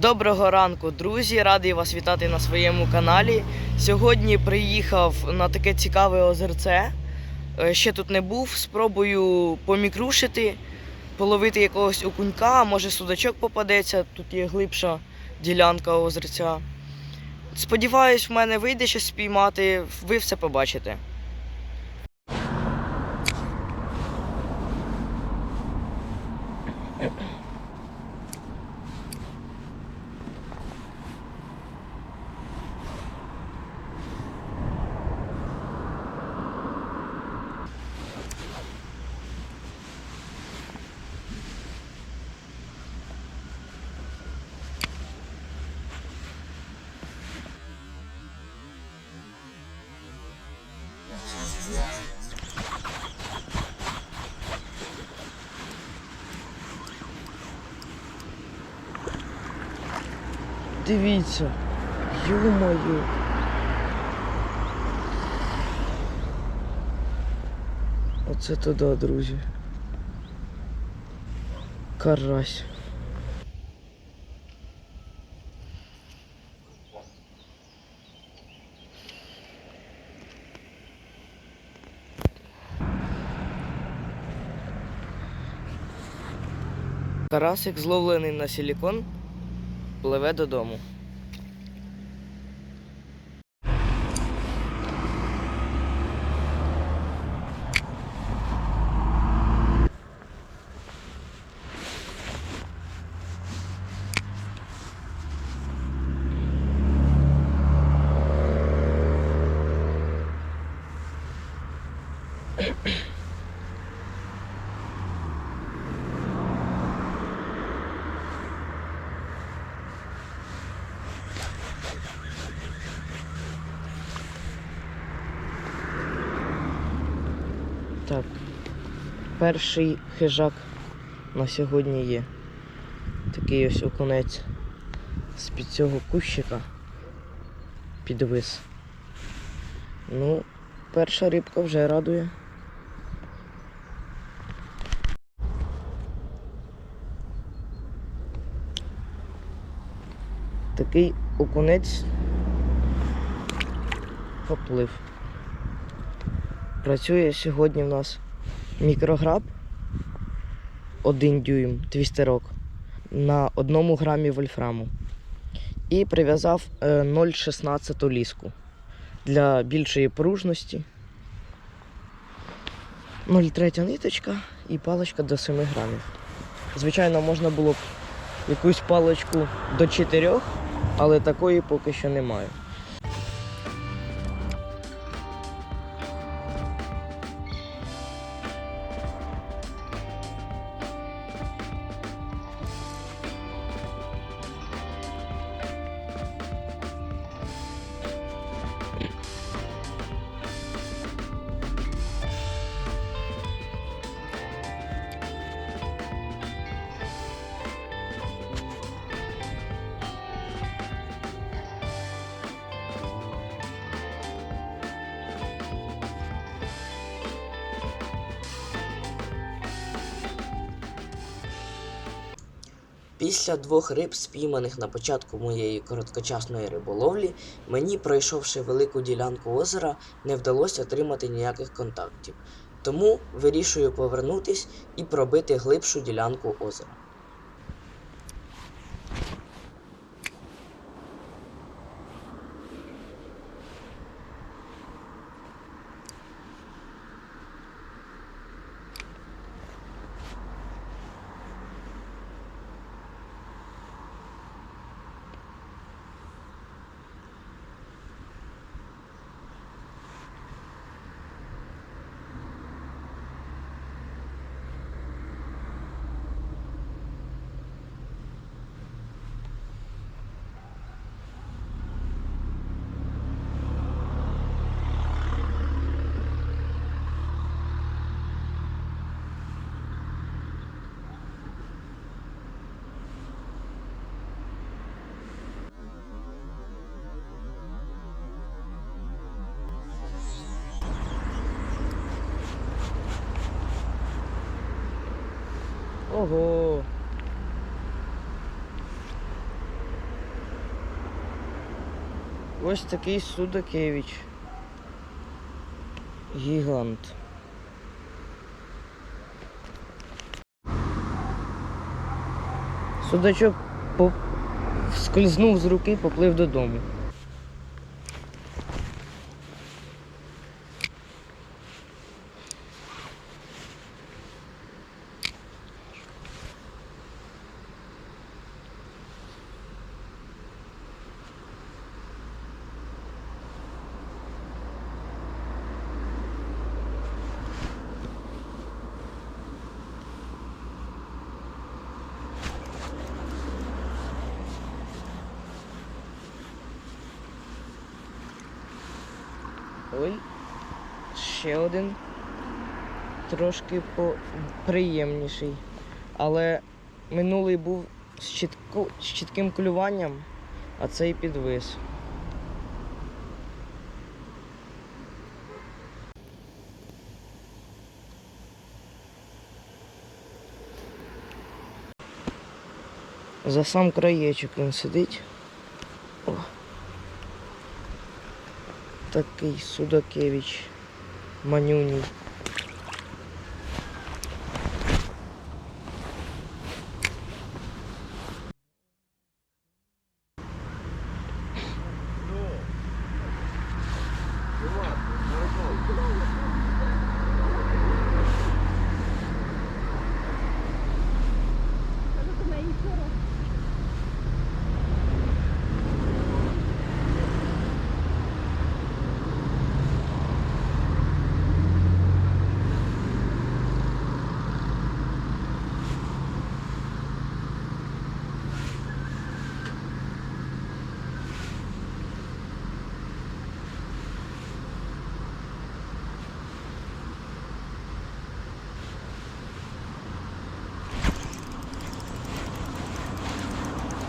Доброго ранку, друзі! Радий вас вітати на своєму каналі. Сьогодні приїхав на таке цікаве озерце. Е, Ще тут не був. Спробую помікрушити, половити якогось окунька, може судачок попадеться. Тут є глибша ділянка озерця. Сподіваюсь, в мене вийде щось спіймати, ви все побачите. Дивіться, ю-мою. Оце туди, друзі. Карась. Карасик зловлений на силікон пливе додому. Так. Перший хижак на сьогодні є. Такий ось окунець з-під цього кущика підвис. Ну, перша рибка вже радує. Такий окунець поплив. Працює сьогодні в нас мікрограб 1 дюйм твістерок на 1 грамі вольфраму. І прив'язав е, 0,16 ліску для більшої пружності. 0,3 ниточка і паличка до 7 грамів. Звичайно, можна було б якусь паличку до 4, але такої поки що немає. Після двох риб, спійманих на початку моєї короткочасної риболовлі, мені, пройшовши велику ділянку озера, не вдалося отримати ніяких контактів. Тому вирішую повернутись і пробити глибшу ділянку озера. Ого. Ось такий Судакевич. Гігант. Судачок поп... скользнув з руки, поплив додому. Ой, ще один. Трошки по... приємніший. Але минулий був з, чітко... з чітким клюванням, а цей підвис. За сам краєчок він сидить. Такий Судакевич. Манюній.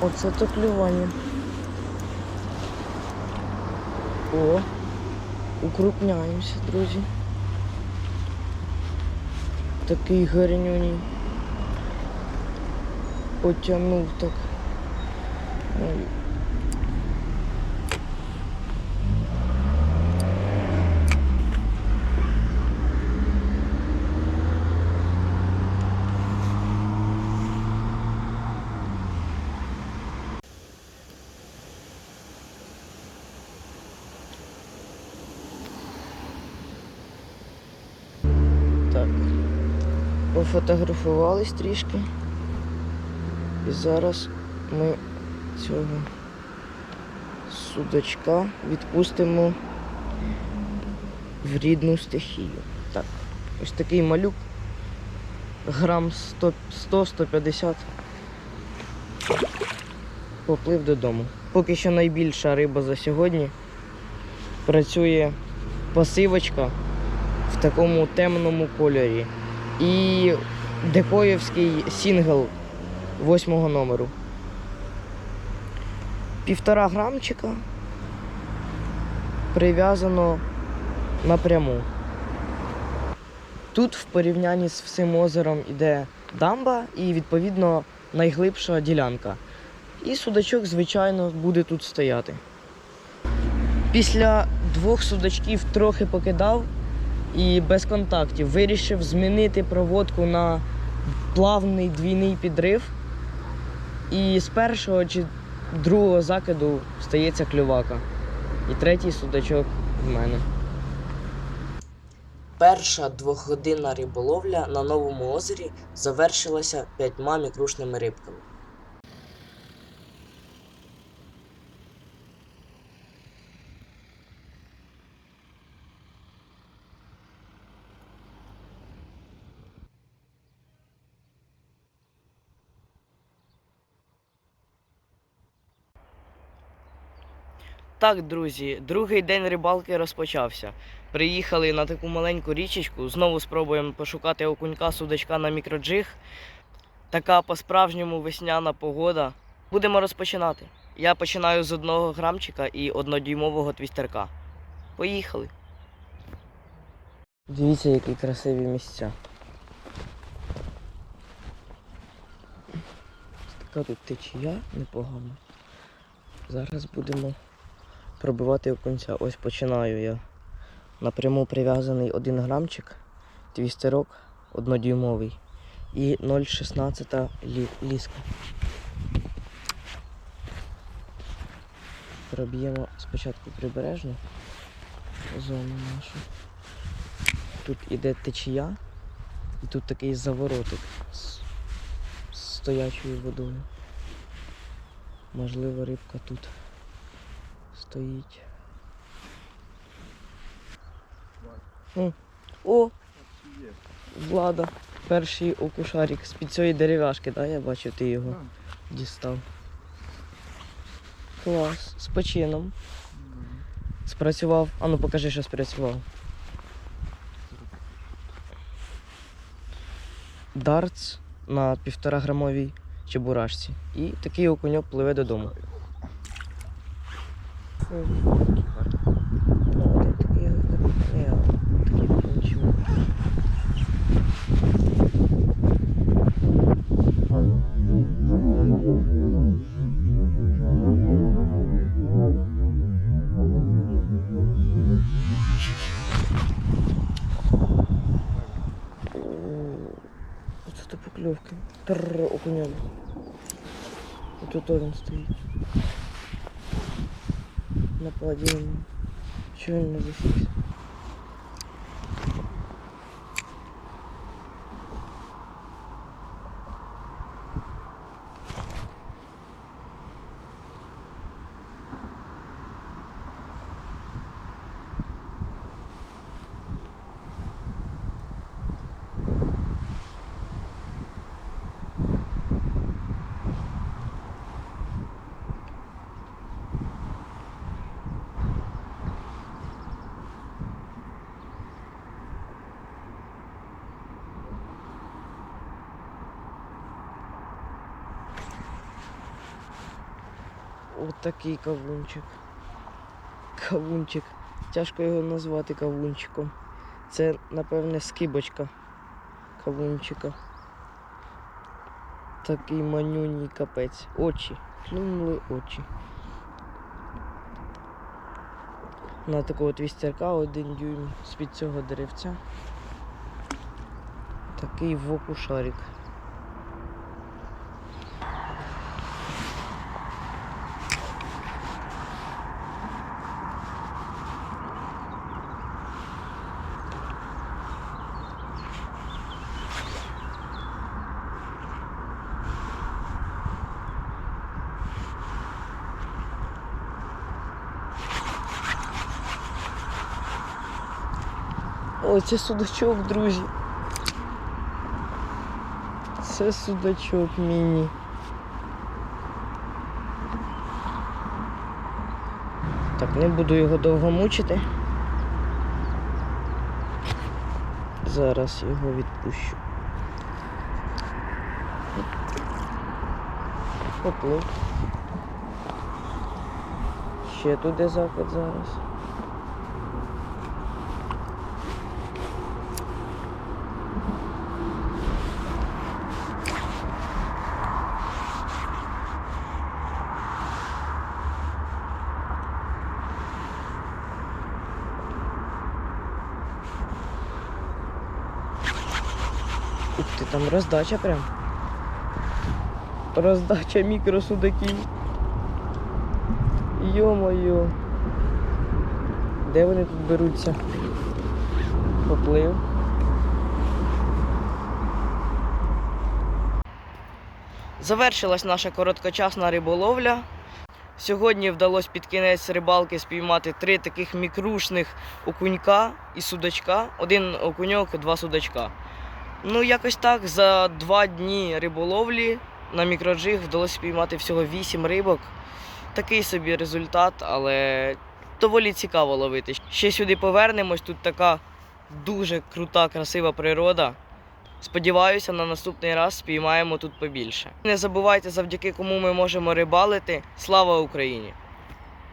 Оце то клювання. О, укрупняємося, друзі. Такий гарнюній. Потягнув так. Ой. Так. Пофотографувались трішки. І зараз ми цього судачка відпустимо в рідну стихію. Так, ось такий малюк. Грам 100-150. Поплив додому. Поки що найбільша риба за сьогодні. Працює пасивочка в такому темному кольорі. І декоївський сінгл восьмого номеру. Півтора грамчика прив'язано напряму. Тут в порівнянні з всім озером іде дамба і, відповідно, найглибша ділянка. І судачок, звичайно, буде тут стояти. Після двох судачків трохи покидав і без контактів. Вирішив змінити проводку на плавний двійний підрив. І з першого чи другого закиду стається клювака. І третій судачок в мене. Перша двохгодинна риболовля на новому озері завершилася п'ятьма мікрушними рибками. Так, друзі, другий день рибалки розпочався. Приїхали на таку маленьку річечку. Знову спробуємо пошукати окунька судачка на мікроджиг. Така по-справжньому весняна погода. Будемо розпочинати. Я починаю з одного грамчика і однодюймового твістерка. Поїхали. Дивіться, які красиві місця. Така тут течія непогана. Зараз будемо пробивати окунця. Ось починаю я. Напряму прив'язаний 1 грамчик, твістерок однодюймовий і 0,16 лі- ліска. Проб'ємо спочатку прибережну зону нашу. Тут іде течія, і тут такий заворотик з стоячою водою. Можливо, рибка тут стоїть. О! Влада, перший окушарик з-під цієї дерев'яшки, да? Я бачу, ти його дістав. Клас, з почином. Спрацював. А ну покажи, що спрацював. Дартс на півтора грамовій чебурашці. І такий окуньок пливе додому. Ну, один такий, ні, такий нічого. О, Оце то покльовки. Тррр, окуньок. Тут один стоїть. На Чего не засікся? Такий кавунчик. Кавунчик. Тяжко його назвати кавунчиком. Це, напевне, скибочка кавунчика. Такий манюній капець. Очі. Клюнули очі. На такого твістерка один дюйм з-під цього деревця. Такий вокушарик. О, це судачок, друзі. Це судачок міні. Так, не буду його довго мучити. Зараз його відпущу. Поплив. Ще туди закид зараз. Ух ти, там роздача прям. Роздача мікросудаків. Йо-моє. Де вони тут беруться? Поплив. Завершилась наша короткочасна риболовля. Сьогодні вдалося під кінець рибалки спіймати три таких мікрушних окунька і судачка. Один окуньок, два судачка. Ну, якось так, за два дні риболовлі на мікроджиг вдалося спіймати всього вісім рибок. Такий собі результат, але доволі цікаво ловити. Ще сюди повернемось, тут така дуже крута, красива природа. Сподіваюся, на наступний раз спіймаємо тут побільше. Не забувайте, завдяки кому ми можемо рибалити. Слава Україні!